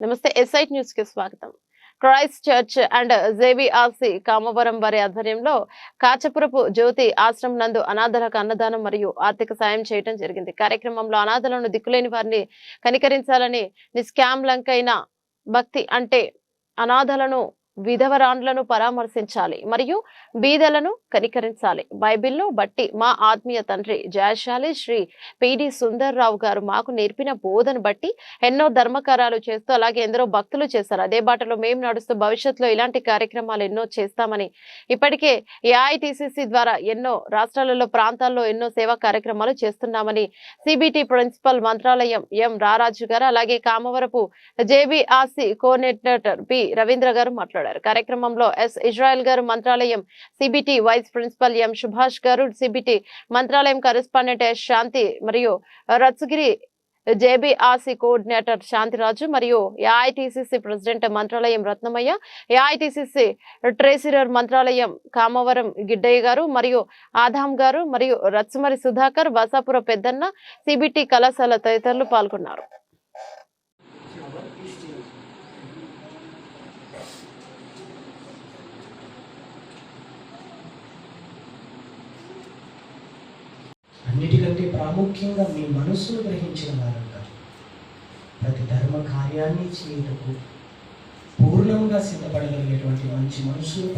నమస్తే ఎస్ఐట్ న్యూస్కి స్వాగతం. Christ Church and JBRC Kamavaram వారి ఆధ్వర్యంలో కాచపురపు జ్యోతి ఆశ్రమం నందు అనాథలకు అన్నదానం మరియు ఆర్థిక సాయం చేయడం జరిగింది. కార్యక్రమంలో అనాథలను దిక్కులేని వారిని కనికరించాలని నిష్కామ్లంకైన భక్తి అంటే అనాథలను విధవరాండ్లను పరామర్శించాలి మరియు బీదలను కనికరించాలి. బైబిల్లో బట్టి మా ఆత్మీయ తండ్రి జయశాలి శ్రీ పిడి సుందర్రావు గారు మాకు నేర్పిన బోధను బట్టి ఎన్నో ధర్మకారాలు చేస్తూ అలాగే ఎందరో భక్తులు చేస్తారు అదే బాటలో మేము నడుస్తూ భవిష్యత్తులో ఇలాంటి కార్యక్రమాలు ఎన్నో చేస్తామని ఇప్పటికే ఏఐటిసిసి ద్వారా ఎన్నో రాష్ట్రాలలో ప్రాంతాల్లో ఎన్నో సేవా కార్యక్రమాలు చేస్తున్నామని సిబిటి ప్రిన్సిపల్ మంత్రాలయం ఎం రారాజు గారు అలాగే Kamavarapu JBRC coordinator P Ravindra గారు మాట్లాడారు. కార్యక్రమంలో ఎస్ ఇజ్రాయెల్ గారు Mantralayam CBT vice principal M Subhash గారు CBT Mantralayam correspondent S Shanti మరియు రత్సగిరి జేబీఆర్సీ కోఆర్డినేటర్ శాంతిరాజు మరియు AITCC president Mantralayam Ratnamayya AITCC treasurer Mantralayam Kamavaram Giddayya గారు మరియు ఆదాం గారు మరియు రత్సమరి సుధాకర్ బసాపుర పెద్దన్న సిబిటి కళాశాల తదితరులు పాల్గొన్నారు. అన్నిటికంటే ప్రాముఖ్యంగా మీ మనస్సును గ్రహించిన వారంటారు ప్రతి ధర్మ కార్యాన్ని చేయుటకు పూర్ణంగా సిద్ధపడగలిగేటువంటి మంచి మనసులు